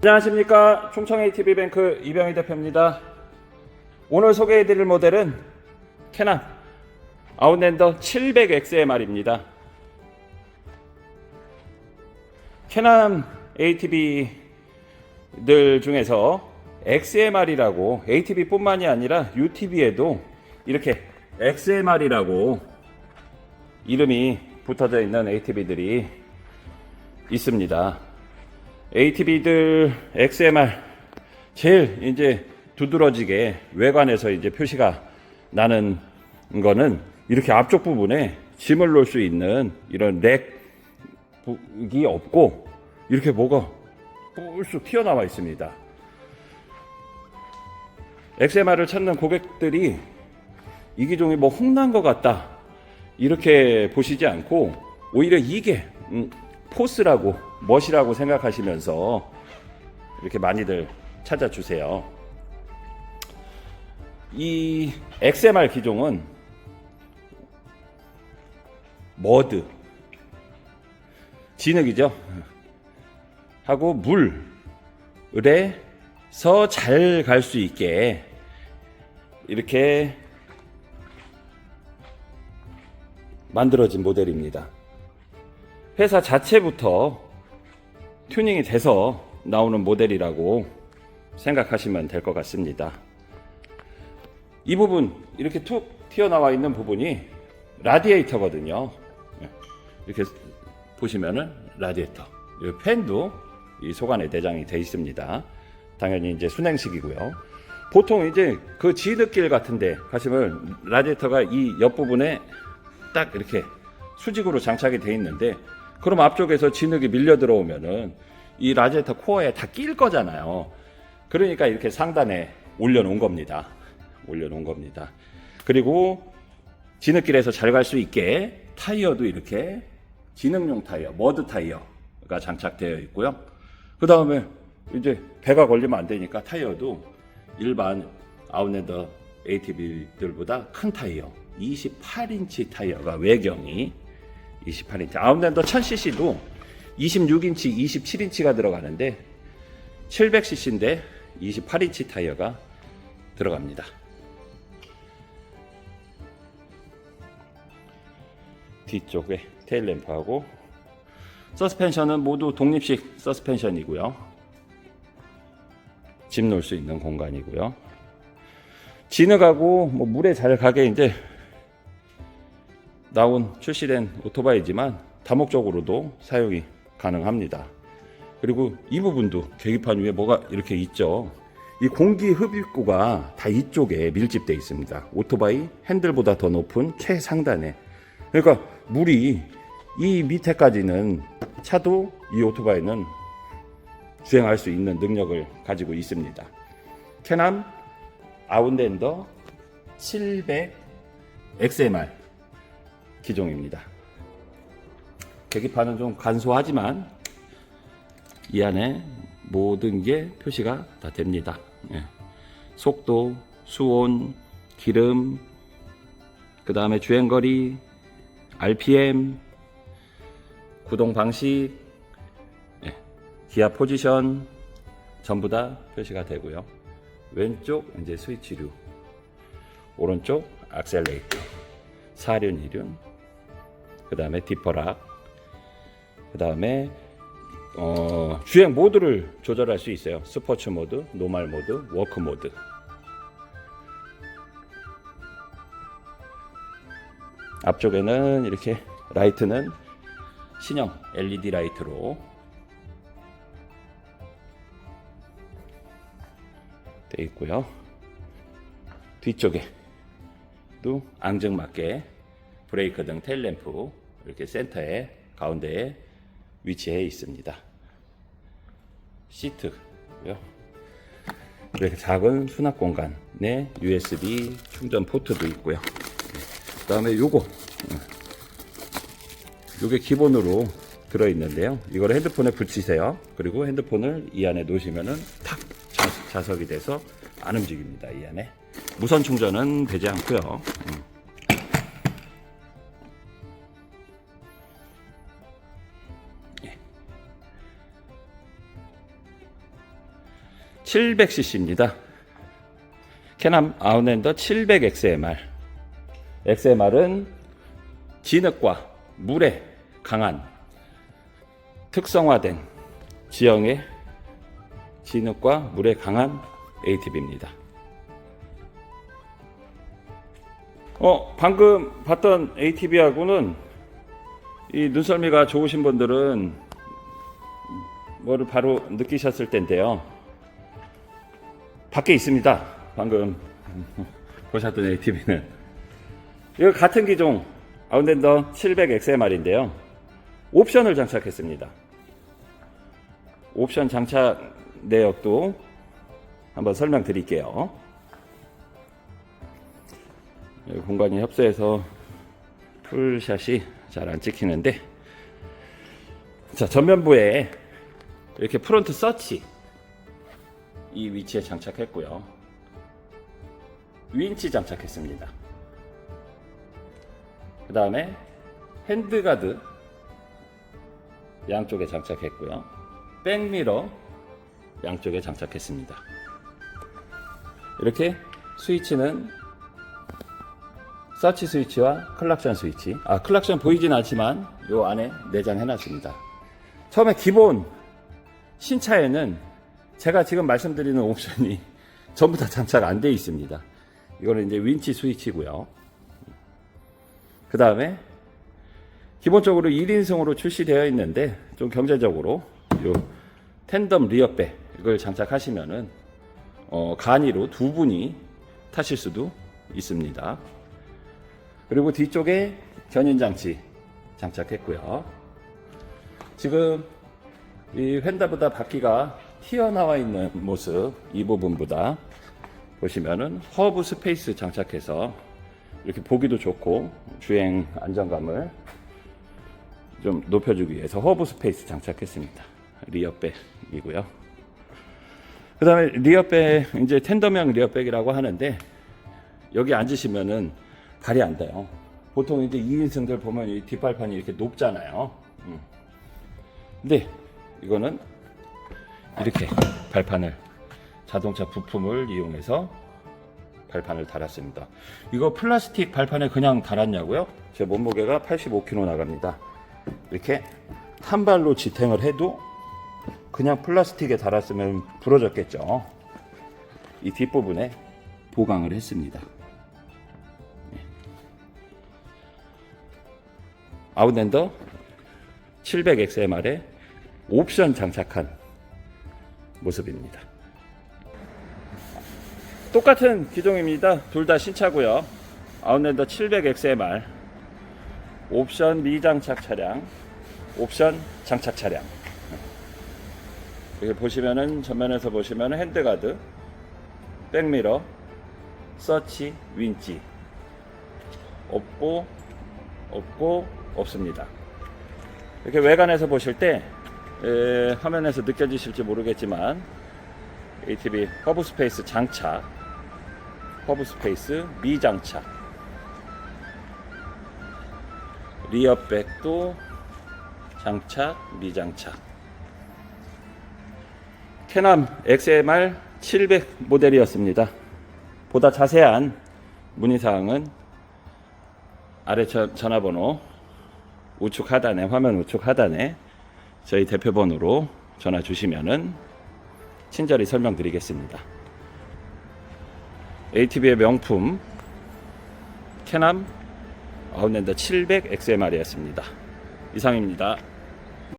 안녕하십니까 충청 ATB뱅크 이병희 대표입니다. 오늘 소개해드릴 모델은 캐남 아웃랜더 700XMR입니다. 캐남 ATV들 중에서 XMR이라고 ATV뿐만이 아니라 UTV에도 이렇게 XMR이라고 이름이 붙어져 있는 ATV들이 있습니다. ATV들 XMR 제일 이제 두드러지게 외관에서 이제 표시가 나는 거는 이렇게 앞쪽 부분에 짐을 놓을 수 있는 이런 렉이 없고 이렇게 뭐가 뿔쑥 튀어나와 있습니다. XMR을 찾는 고객들이 이 기종이 뭐 홍난 것 같다 이렇게 보시지 않고 오히려 이게 음, 포스라고 멋이라고 생각하시면서 이렇게 많이들 찾아주세요. 이 XMR 기종은 머드 진흙이죠. 하고 물에서 잘 갈 수 있게 이렇게 만들어진 모델입니다. 회사 자체부터 튜닝이 돼서 나오는 모델이라고 생각하시면 될 것 같습니다. 이 부분 이렇게 툭 튀어나와 있는 부분이 라디에이터거든요. 예, 이렇게 보시면은 라디에이터. 이 팬도 이 속안에 내장이 돼 있습니다. 당연히 이제 순행식이고요. 보통 이제 그 지느길 같은데 가시면 라디에이터가 이 옆 부분에 딱 이렇게 수직으로 장착이 돼 있는데 그럼 앞쪽에서 진흙이 밀려 들어오면은 이 라디에이터 코어에 다 낄 거잖아요. 그러니까 이렇게 상단에 올려놓은 겁니다. 올려놓은 겁니다. 그리고 진흙길에서 잘 갈 수 있게 타이어도 이렇게 진흙용 타이어, 머드 타이어가 장착되어 있고요. 그 다음에 이제 배가 걸리면 안 되니까 타이어도 일반 아웃랜더 ATV들보다 큰 타이어, 28인치 타이어가 외경이 28인치. 아웃랜더 1000cc도 26인치, 27인치가 들어가는데 700cc인데 28인치 타이어가 들어갑니다. 뒤쪽에 테일 램프하고 서스펜션은 모두 독립식 서스펜션이고요. 짐 놓을 수 있는 공간이고요. 진흙하고 뭐 물에 잘 가게 이제 나온 출시된 오토바이지만 다목적으로도 사용이 가능합니다. 그리고 이 부분도 계기판 위에 뭐가 이렇게 있죠. 이 공기 흡입구가 다 이쪽에 밀집되어 있습니다. 오토바이 핸들보다 더 높은 최상단에. 그러니까 물이 이 밑에까지는 차도 이 오토바이는 주행할 수 있는 능력을 가지고 있습니다. 캐남 아웃랜더 700 XMR 기종입니다. 계기판은 좀 간소하지만 이 안에 모든 게 표시가 다 됩니다. 예. 속도, 수온, 기름, 그 다음에 주행거리, RPM, 구동 방식, 예. 기아 포지션 전부 다 표시가 되고요. 왼쪽 이제 스위치류, 오른쪽 악셀레이터, 사륜, 이륜, 그 다음에 디퍼락, 그 다음에 어, 주행 모드를 조절할 수 있어요. 스포츠 모드, 노멀 모드, 워크 모드. 앞쪽에는 이렇게 라이트는 신형 LED 라이트로 되어 있고요. 뒤쪽에도 앙증맞게 브레이크 등 테일 램프 이렇게 센터에 가운데에 위치해 있습니다. 시트고요. 이렇게 작은 수납 공간에 USB 충전 포트도 있고요. 그다음에 요거 어, 요게 기본으로 들어 있는데요. 이걸 핸드폰에 붙이세요. 그리고 핸드폰을 이 안에 놓으시면은 탁 자- 자석이 돼서 안 움직입니다. 이 안에 무선 충전은 되지 않고요. 700cc입니다. 캐남 아웃랜더 700XMR. XMR은 진흙과 물에 강한 특성화된 지형의 진흙과 물에 강한 ATV입니다. 어, 방금 봤던 ATV하고는 이 눈썰미가 좋으신 분들은 뭐를 바로 느끼셨을 텐데요. 밖에 있습니다. 방금 보셨던 ATV는. 이거 같은 기종 아웃랜더 700XMR인데요. 옵션을 장착했습니다. 옵션 장착 내역도 한번 설명드릴게요. 공간이 협소해서 풀샷이 잘 안 찍히는데 자 전면부에 이렇게 프론트 서치 이 위치에 장착했고요 윈치 장착했습니다 그 다음에 핸드가드 양쪽에 장착했고요 백미러 양쪽에 장착했습니다 이렇게 스위치는 서치 스위치와 클락션 스위치. 아, 클락션 보이진 않지만 요 안에 내장해 놨습니다. 처음에 기본 신차에는 제가 지금 말씀드리는 옵션이 전부 다 장착 안 돼 있습니다. 이거는 이제 윈치 스위치고요. 그 다음에 기본적으로 1인승으로 출시되어 있는데 좀 경제적으로 요 텐덤 리어백 이걸 장착하시면은 어, 간이로 두 분이 타실 수도 있습니다. 그리고 뒤쪽에 견인 장치 장착했고요. 지금 이 휀다보다 바퀴가 튀어나와 있는 모습 이 부분보다 보시면은 허브 스페이스 장착해서 이렇게 보기도 좋고 주행 안정감을 좀 높여주기 위해서 허브 스페이스 장착했습니다. 리어백이고요. 그 다음에 리어백, 이제 텐덤형 리어백이라고 하는데 여기 앉으시면은 발이 안 닿아요. 보통 이제 2인승들 보면 이 뒷발판이 이렇게 높잖아요. 음. 근데 이거는 이렇게 발판을 자동차 부품을 이용해서 발판을 달았습니다. 이거 플라스틱 발판에 그냥 달았냐고요? 제 몸무게가 85kg 나갑니다. 이렇게 한 발로 지탱을 해도 그냥 플라스틱에 달았으면 부러졌겠죠. 이 뒷부분에 보강을 했습니다. 아웃랜더 700XMR에 옵션 장착한 모습입니다. 똑같은 기종입니다. 둘 다 신차고요. 아웃랜더 700XMR 옵션 미장착 차량, 옵션 장착 차량. 여기 보시면은 전면에서 보시면은 핸드가드, 백미러, 서치, 윈치 없고 없고 없습니다. 이렇게 외관에서 보실 때 에, 화면에서 느껴지실지 모르겠지만 ATV 허브 스페이스 장착, 허브 스페이스 미장착, 리어백도 장착, 미장착. 캐남 XMR 700 모델이었습니다. 보다 자세한 문의사항은 아래 저- 전화번호 우측 하단에 화면 우측 하단에 저희 대표 번호로 전화 주시면은 친절히 설명드리겠습니다. ATV의 명품 캐남 아웃랜더 700 XMR이었습니다. 이상입니다.